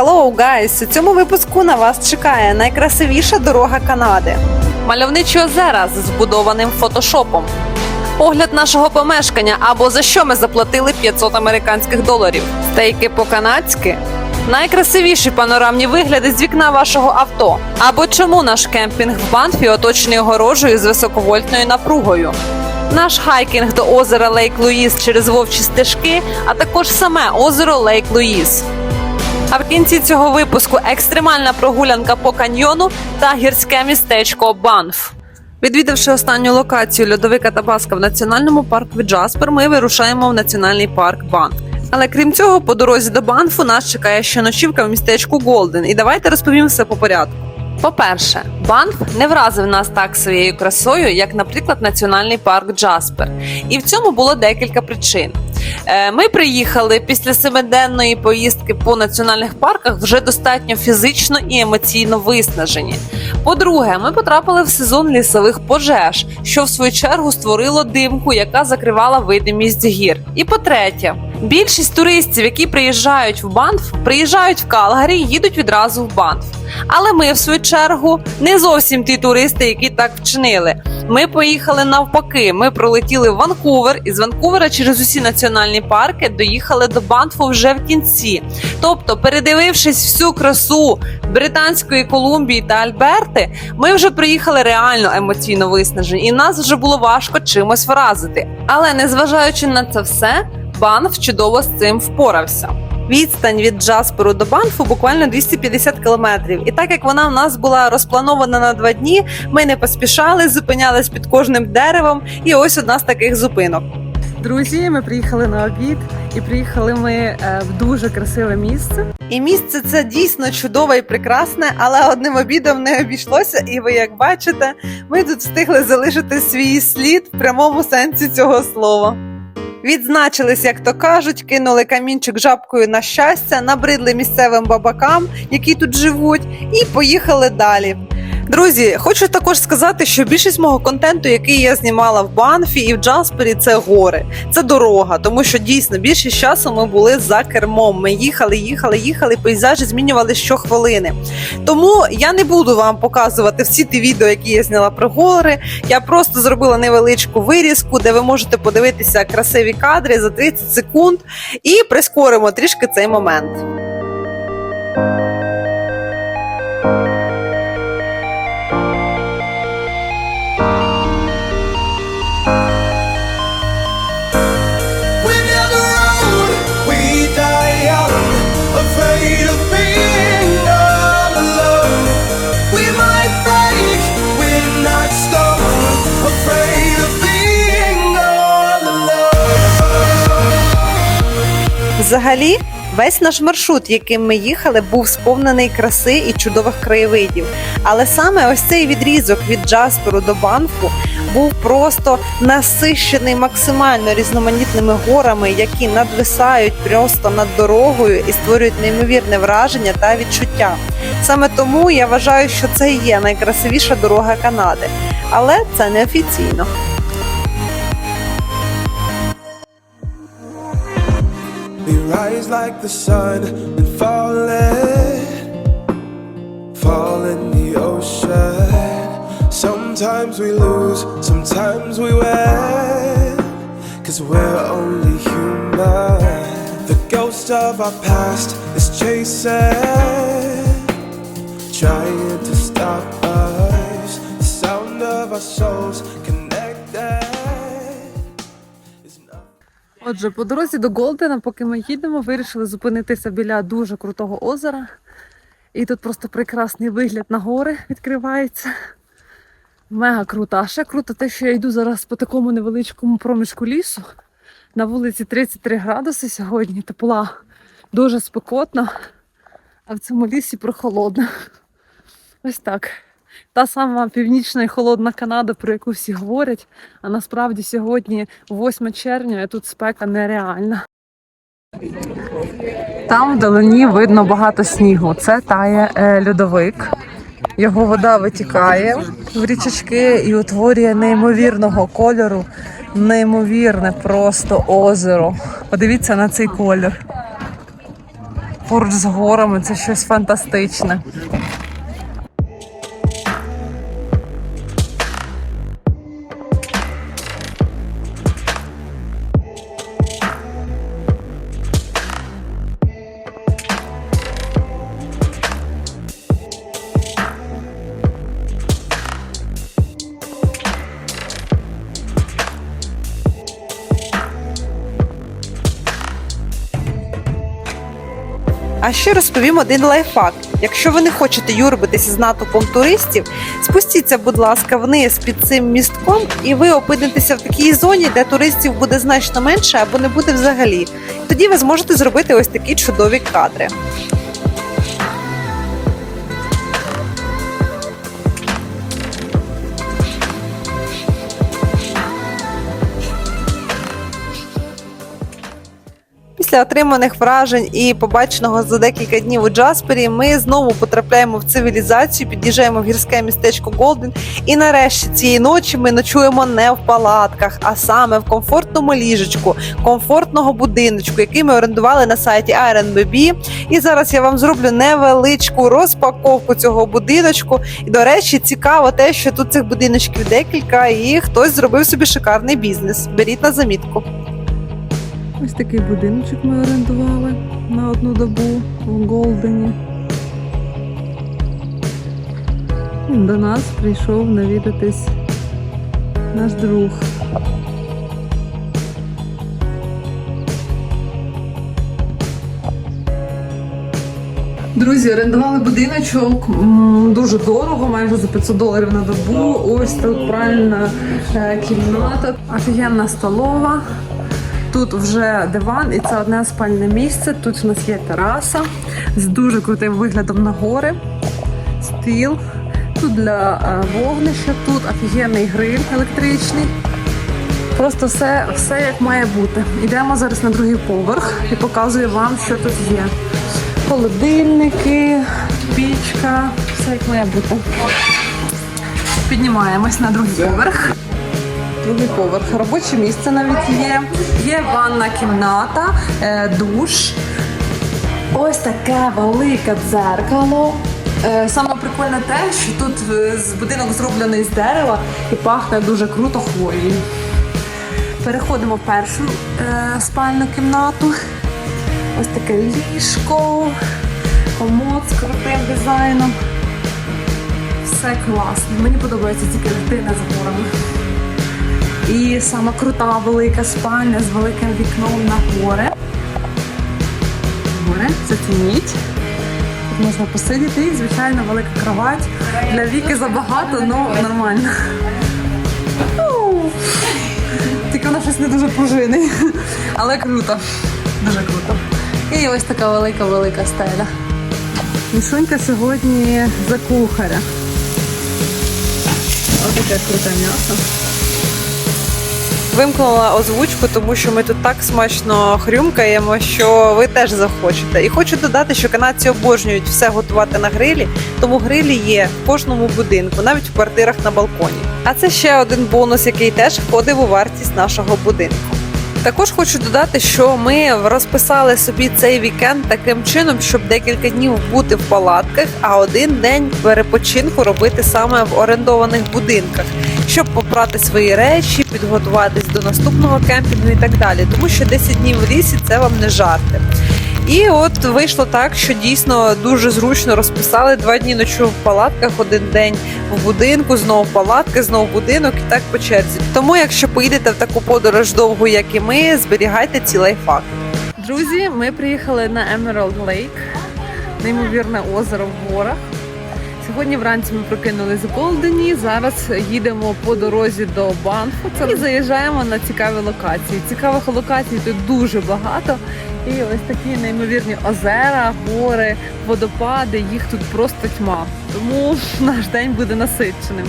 Hello, guys! У цьому випуску на вас чекає найкрасивіша дорога Канади. Мальовничі озера з збудованим фотошопом. Огляд нашого помешкання або за що ми заплатили 500 американських доларів. Стейки по-канадськи. Найкрасивіші панорамні вигляди з вікна вашого авто. Або чому наш кемпінг в Банфі оточений огорожею з високовольтною напругою. Наш хайкінг до озера Лейк Луїс через вовчі стежки, а також саме озеро Лейк Луїс. А в кінці цього випуску екстремальна прогулянка по каньйону та гірське містечко Банф. Відвідавши останню локацію льодовика Табаска в національному парку Джаспер, ми вирушаємо в національний парк Банф. Але крім цього, по дорозі до Банфу нас чекає ще ночівка в містечку Голден. І давайте розповім все по порядку. По-перше, Банф не вразив нас так своєю красою, як, наприклад, національний парк Джаспер. І в цьому було декілька причин. Е, Ми приїхали після семиденної поїздки по національних парках вже достатньо фізично і емоційно виснажені. По-друге, ми потрапили в сезон лісових пожеж, що в свою чергу створило димку, яка закривала видимість гір. І по-третє, більшість туристів, які приїжджають в Банф, приїжджають в Калгарі їдуть відразу в Банф. Але ми, в свою чергу, не зовсім ті туристи, які так вчинили. Ми поїхали навпаки. Ми пролетіли в Ванкувер і з Ванкувера через усі національні парки доїхали до Банфу вже в кінці. Тобто, передивившись всю красу Британської Колумбії та Альберти, ми вже приїхали реально емоційно виснажені, і нас вже було важко чимось вразити. Але незважаючи на це все, Банф чудово з цим впорався. Відстань від Джасперу до Банфу буквально 250 кілометрів. І так як вона в нас була розпланована на два дні, ми не поспішали, зупинялись під кожним деревом, і ось одна з таких зупинок. Друзі, ми приїхали на обід, і приїхали ми е, в дуже красиве місце. І місце це дійсно чудове і прекрасне, але одним обідом не обійшлося. І ви як бачите, ми тут встигли залишити свій слід в прямому сенсі цього слова. Відзначились, як то кажуть, кинули камінчик жабкою на щастя, набридли місцевим бабакам, які тут живуть, і поїхали далі. Друзі, хочу також сказати, що більшість мого контенту, який я знімала в Банфі і в Джаспері, це гори, це дорога, тому що дійсно більшість часу ми були за кермом. Ми їхали, їхали, їхали, пейзажі змінювали щохвилини. Тому я не буду вам показувати всі ті відео, які я зняла про гори. Я просто зробила невеличку вирізку, де ви можете подивитися красиві кадри за 30 секунд і прискоримо трішки цей момент. Взагалі, весь наш маршрут, яким ми їхали, був сповнений краси і чудових краєвидів. Але саме ось цей відрізок від Джасперу до Банфу був просто насищений максимально різноманітними горами, які надвисають просто над дорогою і створюють неймовірне враження та відчуття. Саме тому я вважаю, що це і є найкрасивіша дорога Канади, але це не офіційно. Rise like the sun and fall in, fall in the ocean. Sometimes we lose, sometimes we win, cause we're only human. The ghost of our past is chasing, trying to stop us. The sound of our souls Отже, по дорозі до Голдена, поки ми їдемо, вирішили зупинитися біля дуже крутого озера. І тут просто прекрасний вигляд на гори відкривається. Мега круто. А ще круто те, що я йду зараз по такому невеличкому проміжку лісу. На вулиці 33 градуси сьогодні, тепла дуже спекотно, а в цьому лісі прохолодно. Ось так. Та сама північна і холодна Канада, про яку всі говорять. А насправді сьогодні 8 червня, і тут спека нереальна. Там вдалині видно багато снігу. Це тає е, льодовик. Його вода витікає в річечки і утворює неймовірного кольору, неймовірне просто озеро. Подивіться на цей колір. поруч з горами. Це щось фантастичне. А ще розповім один лайфхак. Якщо ви не хочете юрбитися з натовпом туристів, спустіться, будь ласка, вниз під цим містком, і ви опинитеся в такій зоні, де туристів буде значно менше або не буде взагалі. Тоді ви зможете зробити ось такі чудові кадри. Після отриманих вражень і побаченого за декілька днів у Джаспері, ми знову потрапляємо в цивілізацію, під'їжджаємо в гірське містечко Голден. І нарешті цієї ночі ми ночуємо не в палатках, а саме в комфортному ліжечку, комфортного будиночку, який ми орендували на сайті Airbnb. І зараз я вам зроблю невеличку розпаковку цього будиночку. І до речі, цікаво те, що тут цих будиночків декілька, і хтось зробив собі шикарний бізнес. Беріть на замітку. Ось такий будиночок ми орендували на одну добу в Голдені. До нас прийшов навідатись наш друг. Друзі, орендували будиночок дуже дорого, майже за 500 доларів на добу. Ось тут правильна е, кімната, офігенна столова. Тут вже диван, і це одне спальне місце. Тут у нас є тераса з дуже крутим виглядом на гори, стіл. Тут для е, вогнища, тут офігенний гриль електричний. Просто все, все як має бути. Йдемо зараз на другий поверх і показую вам, що тут є. Холодильники, пічка, все як має бути. Піднімаємось на другий поверх. Другий поверх. Робоче місце навіть є. Є ванна кімната, е, душ. Ось таке велике дзеркало. Е, Саме прикольне те, що тут е, будинок зроблений з дерева і пахне дуже круто хвоєю. Переходимо в першу спальну кімнату. Ось таке ліжко, комод з крутим дизайном. Все класно. Мені подобається тільки дитина з горами. І сама крута велика спальня з великим вікном на горе. Горе, зацініть. Тут можна посидіти і, звичайно, велика кровать. Для віки забагато, але нормально. Тільки вона щось не дуже пружине. Але круто. Дуже круто. І ось така велика-велика стеля. Мішунька сьогодні за кухаря. Ось таке круте м'ясо. Вимкнула озвучку, тому що ми тут так смачно хрюмкаємо, що ви теж захочете. І хочу додати, що канадці обожнюють все готувати на грилі, тому грилі є в кожному будинку, навіть в квартирах на балконі. А це ще один бонус, який теж входив у вартість нашого будинку. Також хочу додати, що ми розписали собі цей вікенд таким чином, щоб декілька днів бути в палатках, а один день перепочинку робити саме в орендованих будинках, щоб попрати свої речі, підготуватись до наступного кемпінгу і так далі. Тому що 10 днів в лісі це вам не жарти. І от вийшло так, що дійсно дуже зручно розписали два дні ночу в палатках, один день в будинку, знову палатки, знову будинок і так по черзі. Тому, якщо поїдете в таку подорож довгу, як і ми, зберігайте ці лайфхаки. Друзі, ми приїхали на Emerald Lake, неймовірне озеро в горах. Сьогодні вранці ми прокинулись в Голдені. Зараз їдемо по дорозі до Банфу і заїжджаємо на цікаві локації. Цікавих локацій тут дуже багато. І ось такі неймовірні озера, гори, водопади. Їх тут просто тьма. Тому наш день буде насиченим.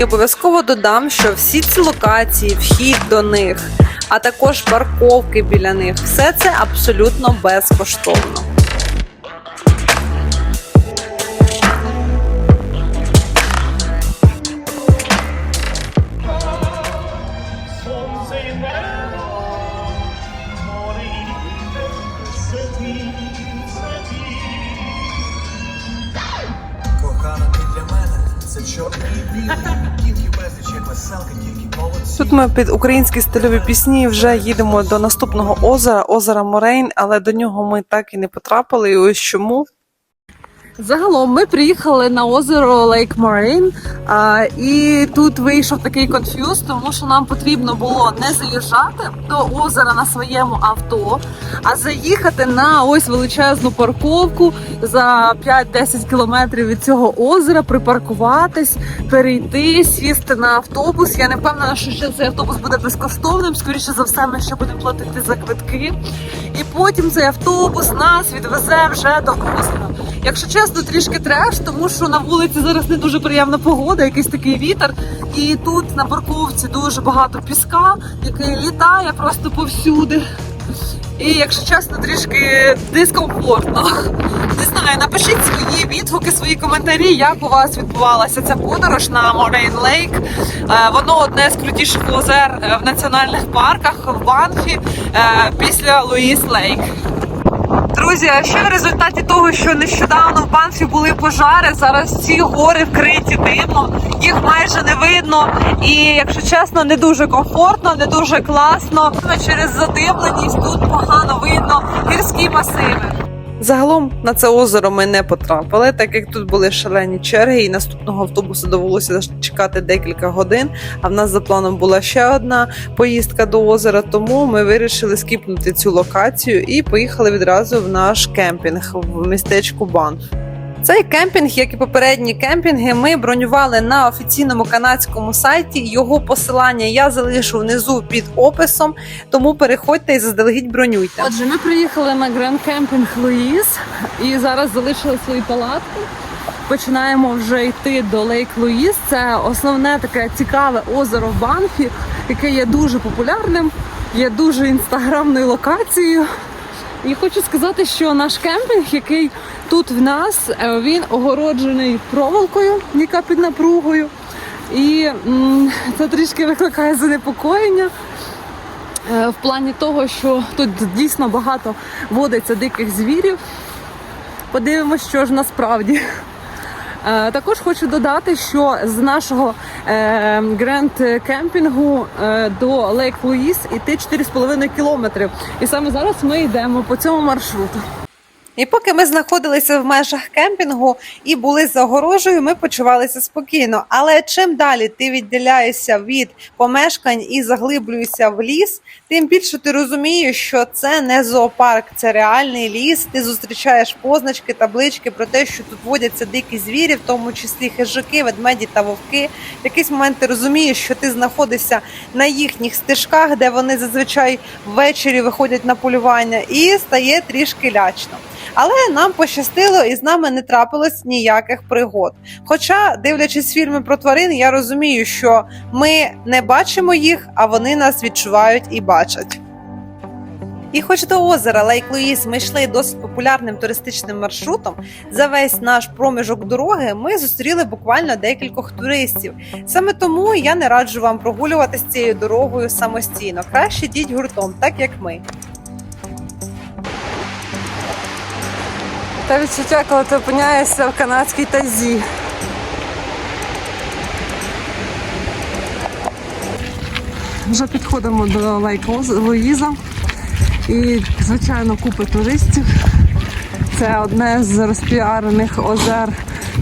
І обов'язково додам, що всі ці локації, вхід до них, а також парковки біля них, все це абсолютно безкоштовно. Ми під українські стильові пісні вже їдемо до наступного озера, озера Морейн, але до нього ми так і не потрапили. І ось чому. Загалом ми приїхали на озеро Лейк Морейн, і тут вийшов такий конфюз, тому що нам потрібно було не заїжджати до озера на своєму авто, а заїхати на ось величезну парковку за 5-10 кілометрів від цього озера, припаркуватись, перейти, сісти на автобус. Я не впевнена, що ще цей автобус буде безкоштовним. Скоріше за все, ми ще будемо платити за квитки. І потім цей автобус нас відвезе вже до озера. Якщо чесно, трішки треш, тому що на вулиці зараз не дуже приємна погода, якийсь такий вітер. І тут на парковці дуже багато піска, який літає просто повсюди. І якщо чесно, трішки дискомфортно. Не знаю, напишіть свої відгуки, свої коментарі, як у вас відбувалася ця подорож на Морейн Лейк. Воно одне з крутіших озер е, в національних парках в Банфі е, після Луїс Лейк. Друзі, а ще в результаті того, що нещодавно в Банфі були пожари, зараз ці гори вкриті димом, їх майже не видно. І якщо чесно, не дуже комфортно, не дуже класно. Через задимленість тут погано видно гірські масиви. Загалом на це озеро ми не потрапили, так як тут були шалені черги, і наступного автобусу довелося чекати декілька годин. А в нас за планом була ще одна поїздка до озера, тому ми вирішили скіпнути цю локацію і поїхали відразу в наш кемпінг в містечку Банф. Цей кемпінг, як і попередні кемпінги, ми бронювали на офіційному канадському сайті. Його посилання я залишу внизу під описом, тому переходьте і заздалегідь бронюйте. Отже, ми приїхали на Гранд Кемпінг Луїс і зараз залишили свої палатки. Починаємо вже йти до Лейк Луїс. Це основне таке цікаве озеро в Банфі, яке є дуже популярним, є дуже інстаграмною локацією. І хочу сказати, що наш кемпінг, який тут в нас, е, він огороджений проволокою, яка під напругою. І це трішки викликає занепокоєння. Е, в плані того, що тут дійсно багато водиться диких звірів. Подивимось, що ж насправді. Е, Також хочу додати, що з нашого е, гренд кемпінгу е, до Лейк Луїс іти 4,5 кілометри. І саме зараз ми йдемо по цьому маршруту. І поки ми знаходилися в межах кемпінгу і були за огорожею, ми почувалися спокійно. Але чим далі ти відділяєшся від помешкань і заглиблюєшся в ліс, тим більше ти розумієш, що це не зоопарк, це реальний ліс. Ти зустрічаєш позначки, таблички про те, що тут водяться дикі звірі, в тому числі хижаки, ведмеді та вовки. В якийсь момент ти розумієш, що ти знаходишся на їхніх стежках, де вони зазвичай ввечері виходять на полювання, і стає трішки лячно. Але нам пощастило і з нами не трапилось ніяких пригод. Хоча, дивлячись фільми про тварин, я розумію, що ми не бачимо їх, а вони нас відчувають і бачать. І хоч до озера Лейк Луїс ми йшли досить популярним туристичним маршрутом, за весь наш проміжок дороги ми зустріли буквально декількох туристів. Саме тому я не раджу вам прогулюватися цією дорогою самостійно. Краще йдіть гуртом, так як ми. Та відчуття, коли ти опиняєшся в канадській тазі. Вже підходимо до Лейк Луїза. І, звичайно, купа туристів. Це одне з розпіарених озер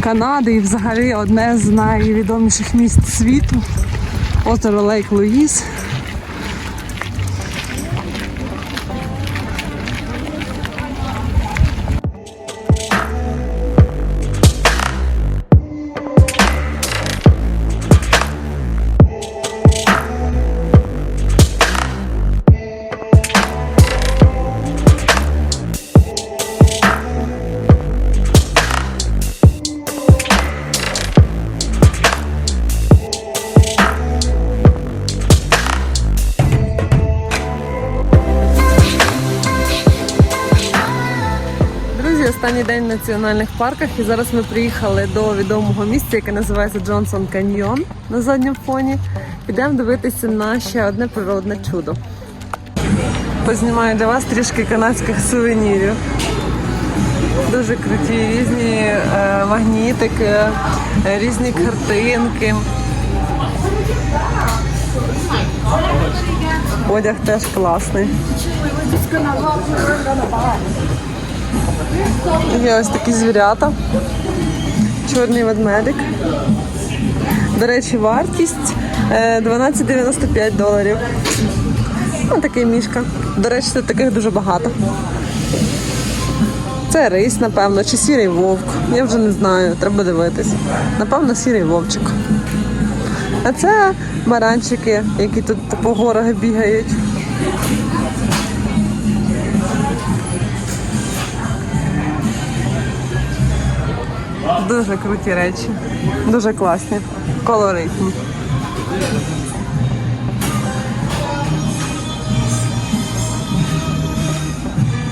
Канади і взагалі одне з найвідоміших міст світу. Озеро Лейк Луїз. Останній день в національних парках, і зараз ми приїхали до відомого місця, яке називається Джонсон Каньйон на задньому фоні. Підемо дивитися на ще одне природне чудо. Познімаю для вас трішки канадських сувенірів. Дуже круті різні е, магнітики, е, різні картинки. Одяг теж класний. Є ось такі звірята. Чорний ведмедик. До речі, вартість е, 12,95 доларів. Ось такий мішка. До речі, таких дуже багато. Це рись, напевно, чи сірий вовк. Я вже не знаю, треба дивитись. Напевно, сірий вовчик. А це баранчики, які тут по горах бігають. Дуже круті речі. Дуже класні, колоритні.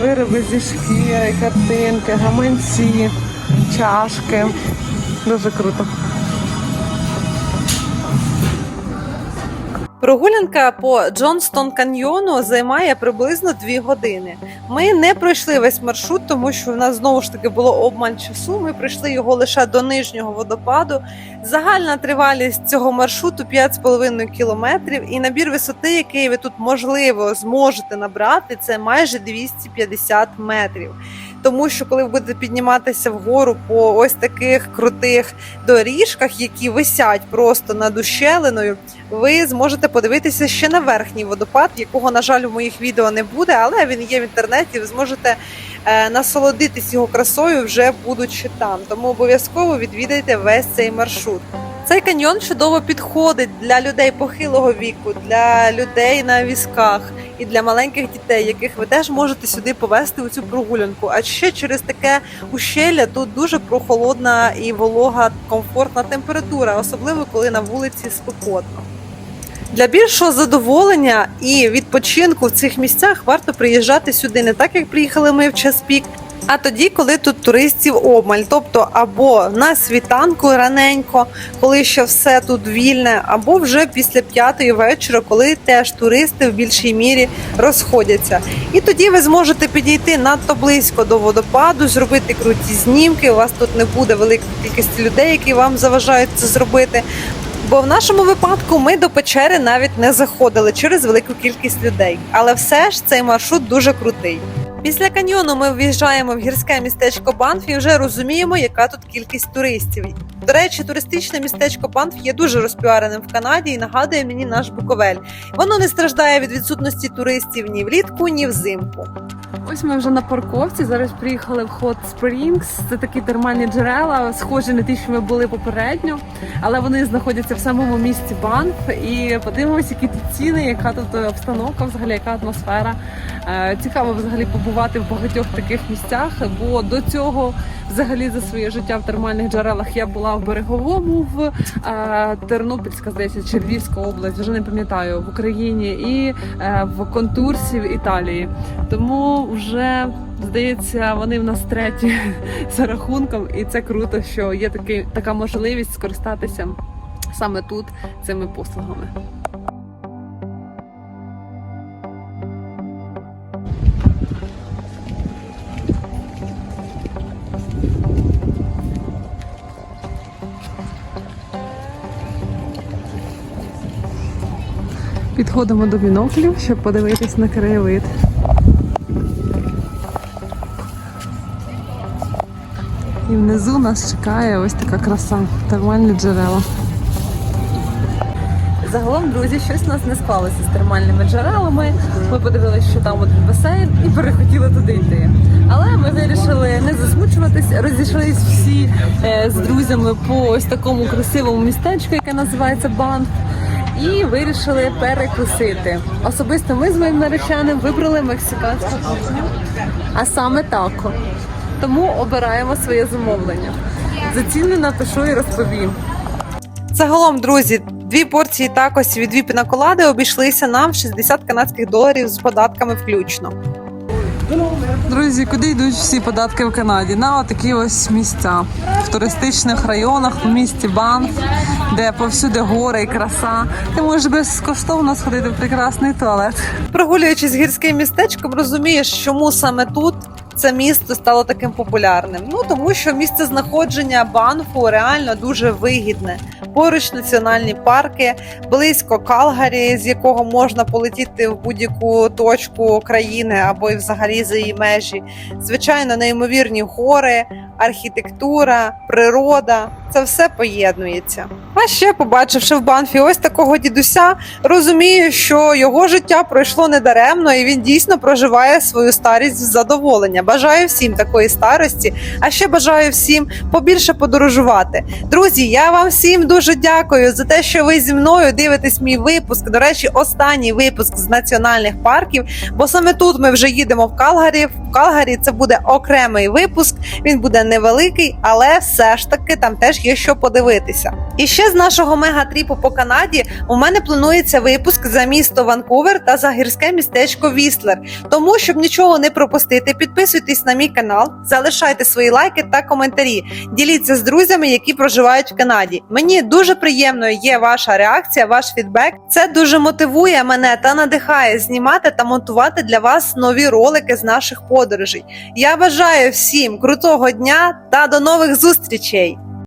Вироби зі шкіри, картинки, гаманці, чашки. Дуже круто. Прогулянка по Джонстон каньйону займає приблизно 2 години. Ми не пройшли весь маршрут, тому що в нас знову ж таки було обмаль часу. Ми пройшли його лише до нижнього водопаду. Загальна тривалість цього маршруту 5,5 кілометрів, і набір висоти, який ви тут можливо зможете набрати, це майже 250 метрів. Тому що коли ви будете підніматися вгору по ось таких крутих доріжках, які висять просто над ущелиною, ви зможете подивитися ще на верхній водопад, якого, на жаль, у моїх відео не буде, але він є в інтернеті. Ви зможете е, насолодитись його красою, вже будучи там. Тому обов'язково відвідайте весь цей маршрут. Цей каньйон чудово підходить для людей похилого віку, для людей на візках і для маленьких дітей, яких ви теж можете сюди повести у цю прогулянку. А ще через таке ущелля тут дуже прохолодна і волога, комфортна температура, особливо коли на вулиці спекотно. Для більшого задоволення і відпочинку в цих місцях варто приїжджати сюди не так, як приїхали ми в час пік, а тоді, коли тут туристів обмаль, тобто або на світанку раненько, коли ще все тут вільне, або вже після п'ятої вечора, коли теж туристи в більшій мірі розходяться. І тоді ви зможете підійти надто близько до водопаду, зробити круті знімки. У вас тут не буде великої кількості людей, які вам заважають це зробити. Бо в нашому випадку ми до печери навіть не заходили через велику кількість людей. Але все ж цей маршрут дуже крутий. Після каньйону ми в'їжджаємо в гірське містечко Банф і вже розуміємо, яка тут кількість туристів. До речі, туристичне містечко Банф є дуже розпіареним в Канаді і нагадує мені наш Буковель. Воно не страждає від відсутності туристів ні влітку, ні взимку. Ось ми вже на парковці. Зараз приїхали в Hot Springs. Це такі термальні джерела, схожі на ті, що ми були попередньо, але вони знаходяться в самому місті Банф. І подивимося, які тут ціни, яка тут обстановка, взагалі, яка атмосфера. Е, Цікаво взагалі побувати в багатьох таких місцях, бо до цього, взагалі, за своє життя в термальних джерелах я була в береговому, в е, Тернопільська, здається, чи Львівська область, вже не пам'ятаю, в Україні і е, в контурсі в Італії. Тому вже здається, вони в нас треті за рахунком, і це круто, що є такий, така можливість скористатися саме тут цими послугами. Підходимо до біноклів, щоб подивитись на краєвид. І внизу нас чекає ось така краса, термальні джерела. Загалом, друзі, щось у нас не склалося з термальними джерелами. Ми подивилися, що там один басейн, і перехотіли туди йти. Але ми вирішили не засмучуватись, розійшлись всі е, з друзями по ось такому красивому містечку, яке називається Банф. І вирішили перекусити. Особисто ми з моїм нареченим вибрали мексиканську кухню, а саме тако. Тому обираємо своє замовлення. За ціни напишу і розповім. Загалом, друзі, дві порції такосів і дві пінаколади обійшлися нам в 60 канадських доларів з податками включно. Друзі, куди йдуть всі податки в Канаді? На такі ось місця в туристичних районах, в місті Банф, де повсюди гори і краса. Ти можеш безкоштовно сходити в прекрасний туалет. Прогулюючись гірським містечком, розумієш, чому саме тут це місто стало таким популярним. Ну тому що місце знаходження Банфу реально дуже вигідне. Поруч національні парки, близько Калгарі, з якого можна полетіти в будь-яку точку країни або й взагалі за її межі. Звичайно, неймовірні гори, архітектура, природа це все поєднується. А ще, побачивши в Банфі ось такого дідуся, розумію, що його життя пройшло недаремно, і він дійсно проживає свою старість з задоволення. Бажаю всім такої старості, а ще бажаю всім побільше подорожувати. Друзі, я вам всім дуже дякую за те, що ви зі мною дивитесь мій випуск. До речі, останній випуск з національних парків, бо саме тут ми вже їдемо в Калгарі. Калгарі це буде окремий випуск. Він буде невеликий, але все ж таки там теж є що подивитися. І ще з нашого мегатріпу по Канаді у мене планується випуск за місто Ванкувер та за гірське містечко Вістлер. Тому, щоб нічого не пропустити, підписуйтесь на мій канал, залишайте свої лайки та коментарі. Діліться з друзями, які проживають в Канаді. Мені дуже приємно є ваша реакція, ваш фідбек. Це дуже мотивує мене та надихає знімати та монтувати для вас нові ролики з наших подорожей. Я бажаю всім крутого дня та до нових зустрічей!